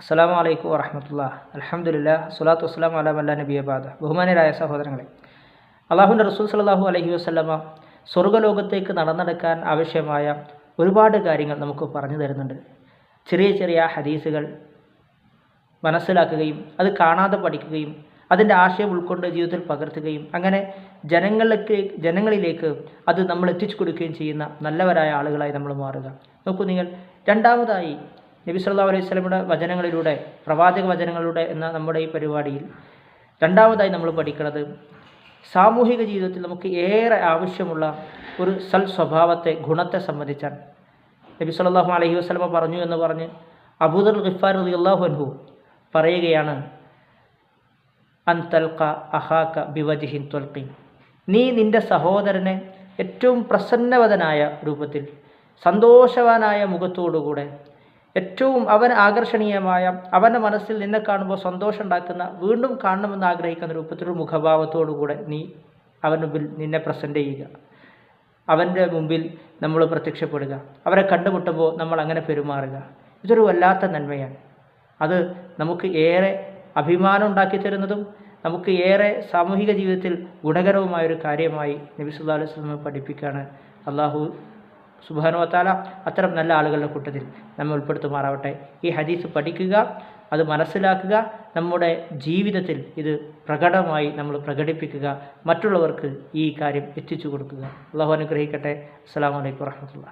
അസ്സാം വലൈക്കും വറഹമത്തുള്ള. അലഹമുല്ല സ്വലാത്തു വസ്സലാം അലാം അല്ല നബിയബാദ ബഹുമാനരായ സഹോദരങ്ങളെ അള്ളാഹുന്റെ റസൂൽ സലാഹു അലഹി വസ്ലമ സ്വർഗലോകത്തേക്ക് നടന്നെടുക്കാൻ ആവശ്യമായ ഒരുപാട് കാര്യങ്ങൾ നമുക്ക് പറഞ്ഞു തരുന്നുണ്ട്. ചെറിയ ചെറിയ ഹദീസുകൾ മനസ്സിലാക്കുകയും അത് കാണാതെ പഠിക്കുകയും അതിന്റെ ആശയം ഉൾക്കൊണ്ട് ജീവിതത്തിൽ പകർത്തുകയും അങ്ങനെ ജനങ്ങളിലേക്ക് ജനങ്ങളിലേക്ക് അത് നമ്മൾ എത്തിച്ചു കൊടുക്കുകയും ചെയ്യുന്ന നല്ലവരായ ആളുകളായി നമ്മൾ മാറുക. നോക്കൂ നിങ്ങൾ രണ്ടാമതായി നബി സല്ലല്ലാഹു അലൈഹി സ്വലമിയുടെ വചനങ്ങളിലൂടെ പ്രവാചക വചനങ്ങളിലൂടെ എന്ന നമ്മുടെ ഈ പരിപാടിയിൽ രണ്ടാമതായി നമ്മൾ പഠിക്കുന്നത് സാമൂഹിക ജീവിതത്തിൽ നമുക്ക് ഏറെ ആവശ്യമുള്ള ഒരു സൽ സ്വഭാവത്തെ ഗുണത്തെ സംബന്ധിച്ചാണ്. നബി സല്ലാഹു അലൈഹി വസ്ലമ പറഞ്ഞു എന്ന് പറഞ്ഞ് അബൂദർ ഖിഫാർ അള്ളാഹു അൻഹു പറയുകയാണ് അൻ തൽക്ക അഹാക്ക ബിവജിഹിൻ തൊൽക്കി നീ നിന്റെ സഹോദരനെ ഏറ്റവും പ്രസന്നവതനായ രൂപത്തിൽ സന്തോഷവാനായ മുഖത്തോടുകൂടെ ഏറ്റവും അവൻ ആകർഷണീയമായ അവന്റെ മനസ്സിൽ നിന്നെ കാണുമ്പോൾ സന്തോഷം ഉണ്ടാക്കുന്ന വീണ്ടും കാണണമെന്ന് ആഗ്രഹിക്കുന്ന രൂപത്തിലൊരു മുഖഭാവത്തോടുകൂടെ നീ അവന് മുമ്പിൽ നിന്നെ പ്രസന്റ് ചെയ്യുക. അവന്റെ മുമ്പിൽ നമ്മൾ പ്രത്യക്ഷപ്പെടുക. അവരെ കണ്ടുമുട്ടുമ്പോൾ നമ്മൾ അങ്ങനെ പെരുമാറുക. ഇതൊരു വല്ലാത്ത നന്മയാണ്. അത് നമുക്ക് ഏറെ അഭിമാനം ഉണ്ടാക്കി തരുന്നതും നമുക്ക് ഏറെ സാമൂഹിക ജീവിതത്തിൽ ഗുണകരവുമായൊരു കാര്യമായി നബി സുല്ലാ അലൈഹി പഠിപ്പിക്കുകയാണ്. അള്ളാഹു സുബാനുവത്താല അത്തരം നല്ല ആളുകളുടെ കൂട്ടത്തിൽ നമ്മൾ ഉൾപ്പെടുത്തുമാറാവട്ടെ. ഈ ഹദീസ് പഠിക്കുക അത് മനസ്സിലാക്കുക നമ്മുടെ ജീവിതത്തിൽ ഇത് പ്രകടമായി നമ്മൾ പ്രകടിപ്പിക്കുക മറ്റുള്ളവർക്ക് ഈ കാര്യം എത്തിച്ചു കൊടുക്കുക. അള്ളാഹു അനുഗ്രഹിക്കട്ടെ. അസ്സാം വലൈക്കും വർഹമത്തുള്ള